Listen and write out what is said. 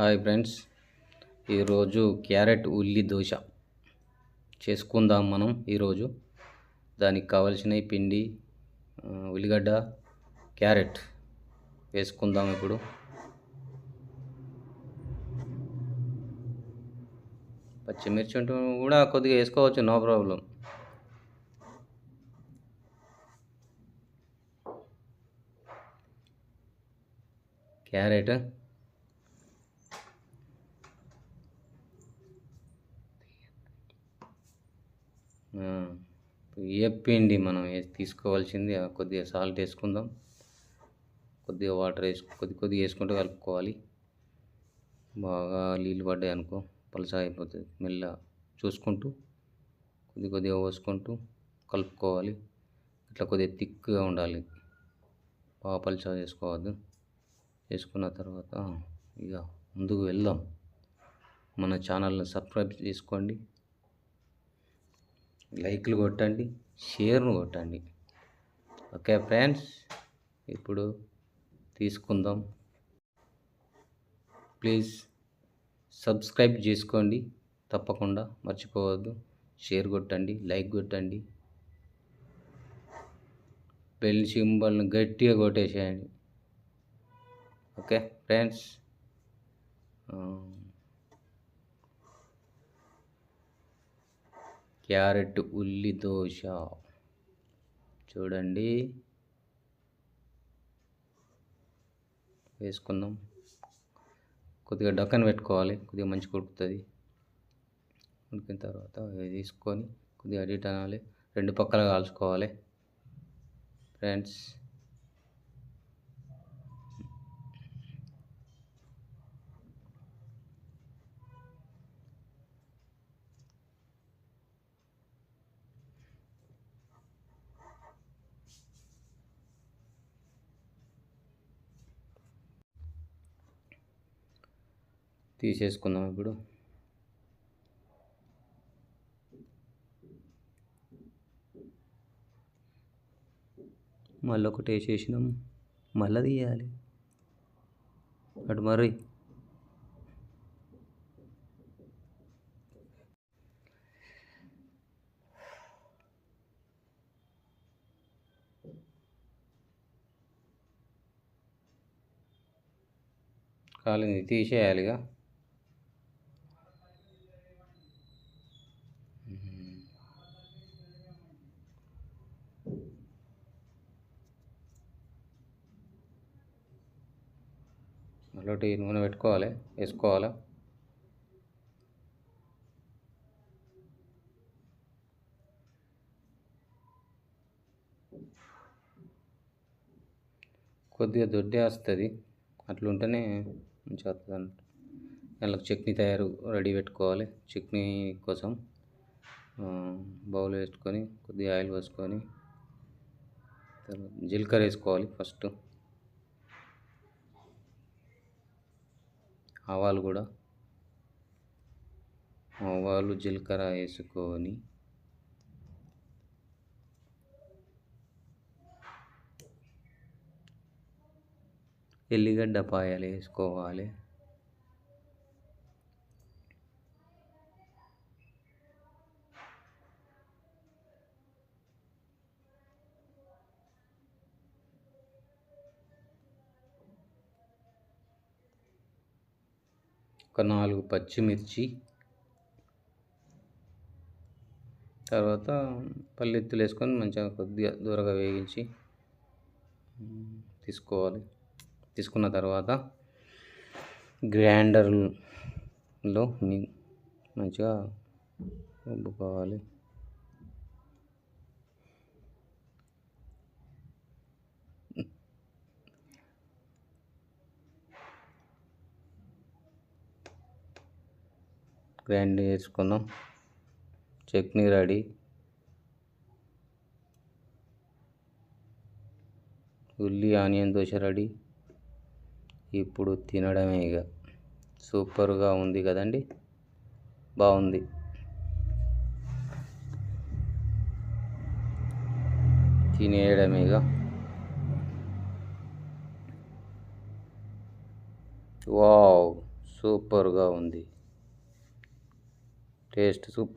Hi friends ఈరోజు carrot ఉల్లి దోశ. చేసుకుందాం మనం ఈరోజు. దానికి కావలసిన పిండి ఉల్లిగడ్డ క్యారెట్ వేసుకుందాం ఇప్పుడు. పచ్చిమిర్చి ఉంటే కూడా కొద్దిగా వేసుకోవచ్చు నో ప్రాబ్లం. క్యారెట్ ఆ, మనం తీసుకోవాల్సింది కొద్దిగా సాల్ట్ వేసుకుందాం. కొద్దిగా వాటర్ వేసు కొద్ది కొద్దిగా వేసుకుంటూ కలుపుకోవాలి. బాగా నీళ్ళు పడ్డాయి అనుకో పలస అయిపోతుంది మెల్ల చూసుకుంటూ కొద్ది కొద్దిగా పోసుకుంటూ కలుపుకోవాలి. ఇట్లా కొద్దిగా థిక్గా ఉండాలి. బాగా పలస చేసుకోవద్దు. చేసుకున్న తర్వాత ఇక ముందుకు వెళ్దాం. మన ఛానల్ని సబ్స్క్రైబ్ చేసుకోండి. లైక్లు కొట్టండి షేర్ను కొట్టండి. ఓకే ఫ్రెండ్స్ ఇప్పుడు తీసుకుందాం. ప్లీజ్ సబ్స్క్రైబ్ చేసుకోండి తప్పకుండా మర్చిపోవద్దు. షేర్ కొట్టండి లైక్ కొట్టండి. బెల్ సింబల్ని గట్టిగా కొట్టేసేయండి. ఓకే ఫ్రెండ్స్ క్యారెట్ ఉల్లి దోశ. చూడండి. వేసుకుందాం. కొద్దిగా డక్కన పెట్టుకోవాలి. కొద్దిగా మంచిగా కుడుకుతుంది ఉడికిన తర్వాత తీసుకొని కొద్దిగా అడిట్ అనాలి రెండు పక్కల కాల్చుకోవాలి. ఫ్రెండ్స్. తీసేసుకుందాం ఇప్పుడు. మళ్ళీ ఒకటి వేసేసినాం. మళ్ళీ తీయాలి. అటు మరి. కాలింది తీసేయాలిగా. మళ్ళీ నూనె పెట్టుకోవాలి వేసుకోవాలా? కొద్దిగా దొడ్డే వస్తుంది అట్లుంటేనే మంచిగా వస్తుంది అన్నట్టు. దానికి చట్నీ తయారు రెడీ పెట్టుకోవాలి చట్నీ కోసం. బౌల్ వేసుకొని కొద్దిగా ఆయిల్ పోసుకొని తర్వాత జీలకర్ర వేసుకోవాలి ఫస్ట్. ఆవాలు కూడా. ఆవాలు జీలకర్ర వేసుకొని ఎల్లిగడ్డ పాయలు వేసుకోవాలి. ఒక నాలుగు పచ్చిమిర్చి తర్వాత పల్లెత్తులు వేసుకొని మంచిగా కొద్దిగా దూరగా వేగించి తీసుకోవాలి. తీసుకున్న తర్వాత గ్రైండర్లో మీ మంచిగా రుబ్బుకోవాలి. గ్రైండ్ చేసుకుందాం చట్నీ రెడీ. ఉల్లి ఆనియన్ దోశ రెడీ. ఇప్పుడు తినడమే ఇక. సూపర్గా ఉంది కదండి? బాగుంది. తినేయడమే ఇక. వావ్! సూపర్గా ఉంది. Test super